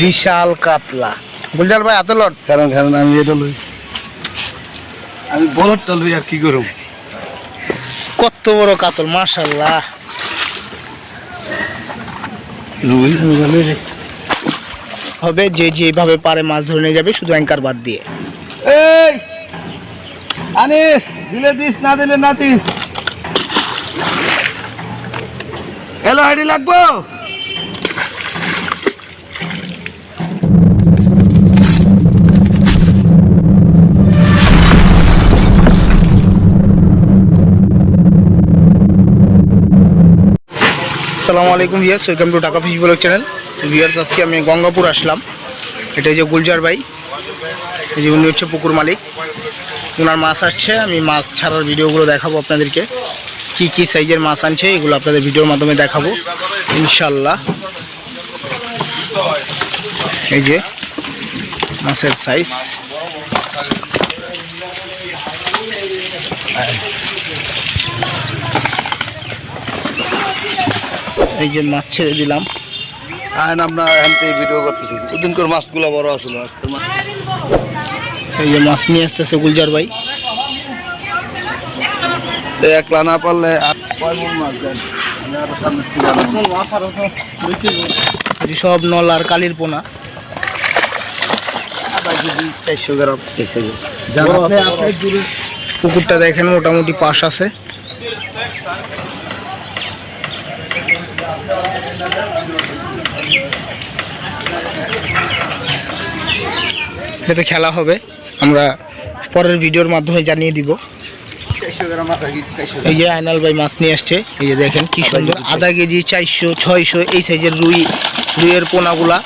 বিশাল কাতলা। গুলজার ভাই এত লট কারণ কারণ আমি এটা লই। আমি বলদটা লই আর কি করব কত বড় কাতল মাশাল্লাহ হবে যে যেভাবে পারে মাছ ধরে নিয়ে যাবে শুধু অ্যাঙ্কার বাদ দিয়ে। এই! আনিস দিলে দিস না দিলে না দিস। হ্যালো আইডি লাগবো? আসসালামু আলাইকুম ভিয়ার্স ওয়েলকাম টু টাকা ফিশ ব্লগ চ্যানেল ভিয়ার্স আজকে আমি গঙ্গাপুর আসলাম। এটা যে গুলজার ভাই, এই যে উনি হচ্ছে পুকুর মালিক। ওনার মাছ আসছে, আমি মাছ ছাড়ার ভিডিওগুলো দেখাবো আপনাদেরকে। কি কি সাইজের মাছ আনছে, এগুলো আপনাদের ভিডিওর মাধ্যমে দেখাবো ইনশাল্লাহ এই যে মাছের সাইজ এই যে মাছ ছেড়ে দিলাম। আইন আমরা এখান থেকে ভিডিও করতেছি। ওদিন করে মাছগুলো বড় আসলো আজকে। এই যে মাছ নিয়ে আসতেছে গুলজার ভাই। একলা না পারলে সব নল আর কালির পোনা। চারশো গ্রাম পুকুরটা দেখেন মোটামুটি পাশ আছে। এতে খেলা হবে। আমরা পরের ভিডিওর মাধ্যমে জানিয়ে দিব। গ্রাম এই যে আয়নাল ভাই মাছ নিয়ে আসছে এই যে দেখেন কি সুন্দর। আধা কেজি চারশো ছয়শো এই সাইজের রুই রুইয়ের পোনাগুলা।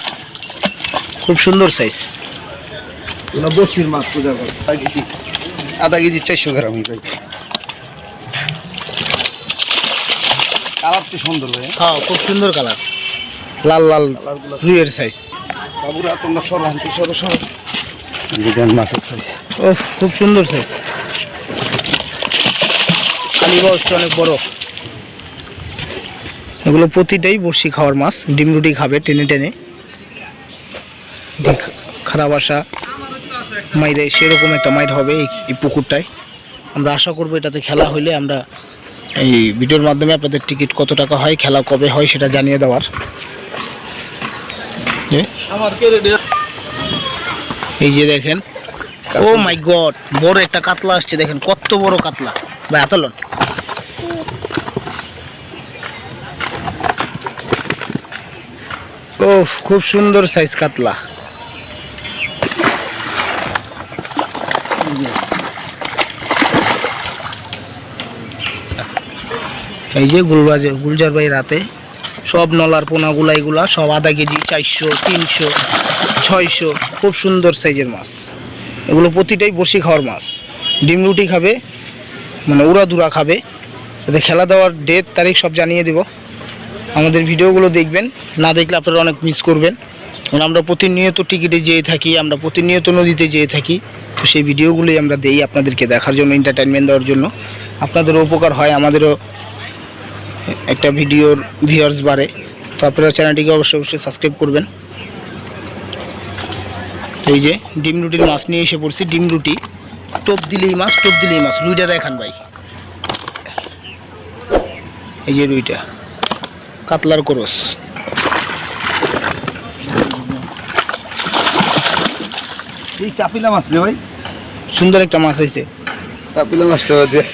খুব সুন্দর সাইজ বসির মাছ আধা কেজি। চারশো গ্রামই ভাই সুন্দর ভাই। হ্যাঁ খুব সুন্দর কালার। লাল লাল রুইয়ের সাইজ বাবুরা তোমরা সরো হান্তি সরো সরো। দেখেন মাছের সাইজ ও খুব সুন্দর সাইজ কালী বয়সটা অনেক বড়। এগুলো প্রতিটাই বড়শি খাওয়ার মাছ। ডিম রুটি খাবে টেনে টেনে। দেখ, খারাপ আসা মাইরে সেরকম একটা মাইর হবে এই এই পুকুরটায়। আমরা আশা করব এটাতে খেলা হইলে আমরা এই ভিডিওর মাধ্যমে আপনাদের টিকিট কত টাকা হয়, খেলা কবে হয় সেটা জানিয়ে দেওয়ার। এই যে দেখেন, ও মাই গড, বড় একটা কাতলা আসছে, দেখেন কত বড় কাতলা। ভাই আতলন ও খুব সুন্দর সাইজ কাতলা। এই যে গুলবাজে গুলজার ভাই রাতে সব নলার পোনাগুলা, এগুলা সব আধা কেজি, চারশো, তিনশো, ছয়শো, খুব সুন্দর সাইজের মাছ। এগুলো প্রতিটাই বসি খাওয়ার মাছ। ডিম রুটি খাবে মানে উড়া দুরা খাবে। এতে খেলা দেওয়ার ডেট, তারিখ সব জানিয়ে দেব। আমাদের ভিডিওগুলো দেখবেন, না দেখলে আপনারা অনেক মিস করবেন। কারণ আমরা প্রতিনিয়ত টিকিটে যেয়ে থাকি, আমরা প্রতিনিয়ত নদীতে যেয়ে থাকি। তো সেই ভিডিওগুলোই আমরা দেই আপনাদেরকে দেখার জন্য এন্টারটেনমেন্ট দেওয়ার জন্য। আপনাদেরও উপকার হয়, আমাদেরও একটা ভিডিওর ভিউয়ার্স বাড়ে। তো আপনারা চ্যানেলটিকে অবশ্যই অবশ্যই সাবস্ক্রাইব করবেন। এই যে ডিম রুটির মাছ নিয়ে এসে পড়ছি। ডিম রুটি টোপ দিলেই মাছ টোপ দিলেই মাছ। রুইটা দেখান ভাই। এই যে রুইটা কাতলার করস। এই চাপিলা মাছ রে ভাই। সুন্দর একটা মাছ হয়েছে। চাপিলা মাছটা দিয়ে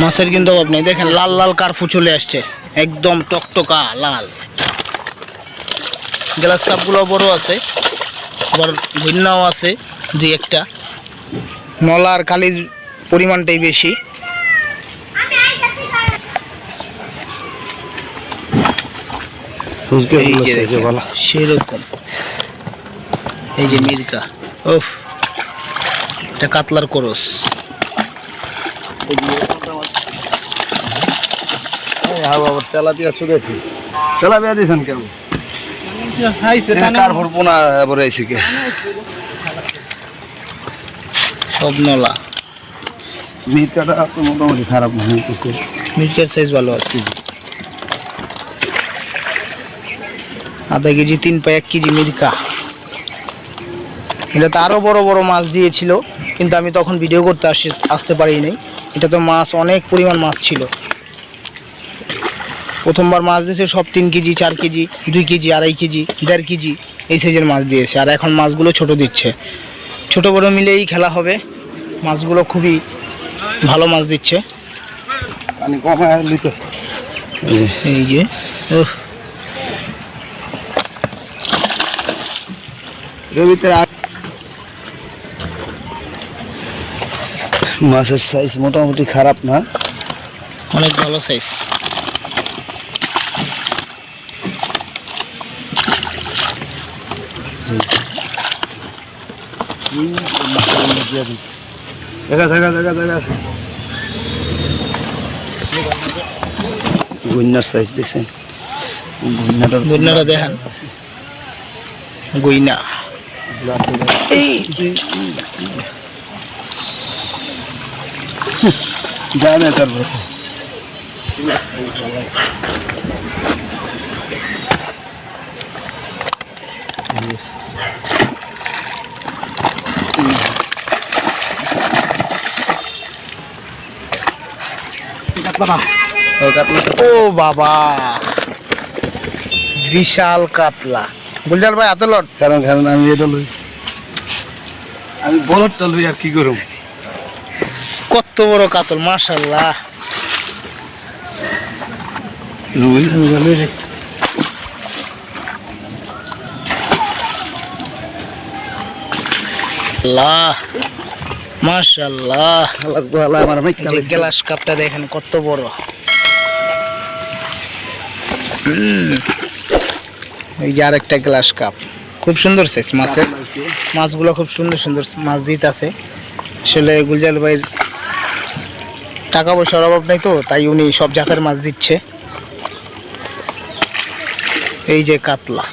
মাছের কিন্তু অভাব নেই। দেখেন লাল লাল কার্ফু চলে আসছে। একদম টকটকা লাল। গ্লাস কাপগুলো বড় আছে আবার ভিন্নাও আছে দুই একটা। নলার কালির পরিমাণটাই বেশি। সেরকম। এই যে মির্কা ওফ এটা কাতলার করস। তো মোটামুটি খারাপ মনে সাইজ ভালো আছে আধা কেজি তিন পাই এক কেজি মিরকা এটা তো আরও বড় বড় মাছ দিয়েছিল কিন্তু আমি তখন ভিডিও করতে আসি আসতে পারি নাই এটা তো মাছ অনেক পরিমাণ মাছ ছিল। প্রথমবার মাছ দিয়েছে সব তিন কেজি চার কেজি দুই কেজি আড়াই কেজি দেড় কেজি এই সাইজের মাছ দিয়েছে। আর এখন মাছগুলো ছোট দিচ্ছে। ছোট বড় মিলেই খেলা হবে। মাছগুলো খুবই ভালো মাছ দিচ্ছে। লিতেছে এই যে উহ, মাছের সাইজ মোটামুটি খারাপ না। অনেক ভালো সাইজ দেখা দেখা দেখা দেখা। গুন্নার সাইজ দেখছেন? গুন্নাটার গুইনাটা দেখান। গুইনা। এই জানে তারপর ও বাবা। বিশাল কাতলা। গুলজার ভাই হাতে লট। কারণ কারণ আমি এটা লই আমি বলদটা লই আর কি করুম কত বড় কাতল মাশাল্লাহ রুই রুই রে আল্লাহ মাশাল্লাহ লাগবো আমার অনেক এই যে গ্লাস কাপটা দেখেন কত বড়। এই যে আরেকটা গ্লাস কাপ। খুব সুন্দর সাইজ মাছের। মাছগুলো খুব সুন্দর সুন্দর মাছ দিতেছে। আসলে গুলজাল ভাইয়ের টাকা পয়সার অভাব নেই তো, তাই উনি সব জাতের মাছ দিচ্ছে। এই যে কাতলা।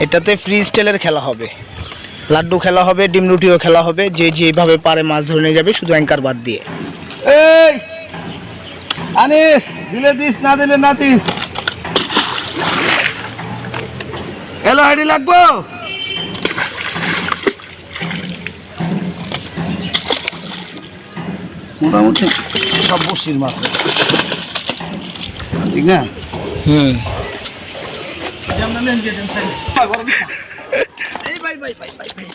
এটাতে ফ্রি স্টাইলের খেলা হবে। লাড্ডু খেলা হবে, ডিম রুটিও খেলা হবে, যে যেভাবে পারে মাছ ধরে নিয়ে যাবে, শুধু অ্যাঙ্কার বাদ দিয়ে। এই! আনিস, দিলে দিস, না দিলে না দিস। হ্যালো হাইডি লাগবো? মোটামুটি। সব বসির মাছ। ঠিক না? হুম। ভাই ভাই ভাই ভাই ভাই।